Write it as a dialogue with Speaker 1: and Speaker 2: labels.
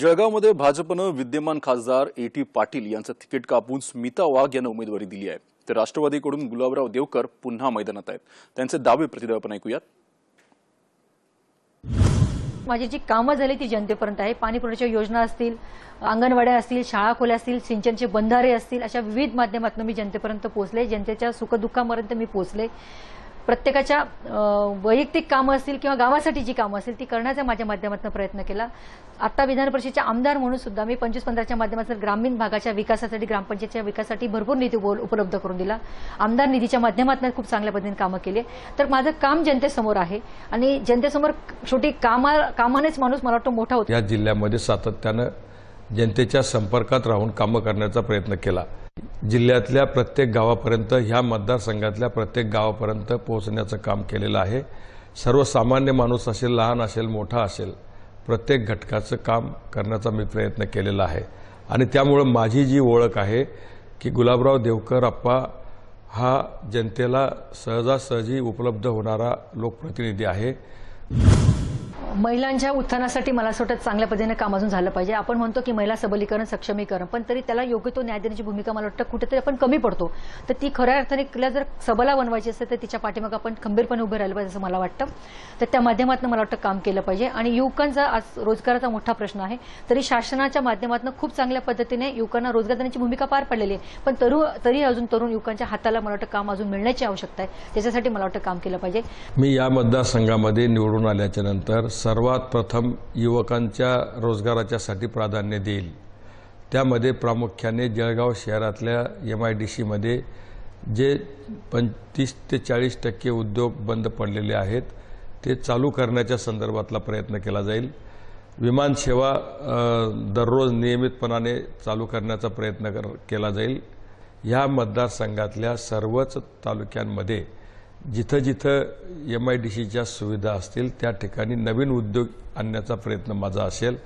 Speaker 1: जळगावमध्ये भाजपनं विद्यमान खासदार ए टी पाटील यांचं तिकीट कापून स्मिता वाघ यांना उमेदवारी दिली आहे. तर राष्ट्रवादीकडून गुलाबराव देवकर पुन्हा मैदानात आहेत. त्यांचे दावे प्रतिदावे आपण ऐकूयात.
Speaker 2: माझी जी कामं झाली ती जनतेपर्यंत आहे. पाणी पुरवठ्याच्या योजना असतील अंगणवाड्या असतील शाळा खोल्या असतील सिंचनचे बंधारे असतील अशा विविध माध्यमातून मी जनतेपर्यंत पोहोचले. जनतेच्या सुखदुःखापर्यंत मी पोहोचले. प्रत्येकाच्या वैयक्तिक कामं असतील किंवा गावासाठी जी कामं असतील ती करण्याचा माझ्या माध्यमातून प्रयत्न केला. आता विधान परिषदेचे आमदार म्हणून सुद्धा मी पंचवीस पंधराच्या माध्यमातून ग्रामीण भागाच्या विकासासाठी ग्रामपंचायतच्या विकासासाठी भरपूर निधी उपलब्ध करून दिला. आमदार निधीच्या माध्यमातून खूप चांगल्या पद्धतीने कामं केली. तर माझं काम जनतेसमोर आहे आणि जनतेसमोर शेवटी कामा कामानेच माणूस मला वाटतं मोठा होतो.
Speaker 3: या जिल्ह्यामध्ये सातत्यानं जनतेच्या संपर्कात राहून कामं करण्याचा प्रयत्न केला. जिल्ह्यातल्या प्रत्येक गावापर्यंत ह्या मतदारसंघातल्या प्रत्येक गावापर्यंत पोहोचण्याचं काम केलेलं आहे. सर्वसामान्य माणूस असेल लहान असेल मोठा असेल प्रत्येक घटकाचं काम करण्याचा मी प्रयत्न केलेला आहे. आणि त्यामुळं माझी जी ओळख आहे की गुलाबराव देवकर अप्पा हा जनतेला सहजासहजी उपलब्ध होणारा लोकप्रतिनिधी आहे.
Speaker 2: महिलांच्या उत्थानासाठी मला असं वाटतं चांगल्या पद्धतीने काम अजून झालं पाहिजे. आपण म्हणतो की महिला सबलीकरण सक्षमीकरण पण तरी त्याला योग्य तो न्याय देण्याची भूमिका मला वाटतं कुठेतरी आपण कमी पडतो. तर ती खऱ्या अर्थाने तिला जर सबला बनवायची असेल तर तिच्या पाठीमागं आपण खंबीरपणे उभे राहिलं पाहिजे असं मला वाटतं. तर त्या माध्यमातून मला वाटतं काम केलं पाहिजे. आणि युवकांचा आज रोजगाराचा मोठा प्रश्न आहे. तरी शासनाच्या माध्यमातून खूप चांगल्या पद्धतीने युवकांना रोजगार देण्याची भूमिका पार पडलेली आहे. पण तरू तरी अजून तरुण युवकांच्या हाताला मला वाटतं काम अजून मिळण्याची आवश्यकता आहे. त्याच्यासाठी मला वाटतं काम केलं पाहिजे.
Speaker 3: मी या मतदारसंघामध्ये निवडून आल्याच्यानंतर सर्वात प्रथम युवकांच्या रोजगाराच्यासाठी प्राधान्य देईल. त्यामध्ये प्रामुख्याने जळगाव शहरातल्या एम आय डी सीमध्ये जे पंचतीस ते चाळीस टक्के उद्योग बंद पडलेले आहेत ते चालू करण्याच्या संदर्भातला प्रयत्न केला जाईल. विमानसेवा दररोज नियमितपणाने चालू करण्याचा प्रयत्न कर केला जाईल. ह्या मतदारसंघातल्या सर्वच तालुक्यांमध्ये जिथं जिथं एम आय डी सीच्या सुविधा असतील त्या ठिकाणी नवीन उद्योग आणण्याचा प्रयत्न माझा असेल.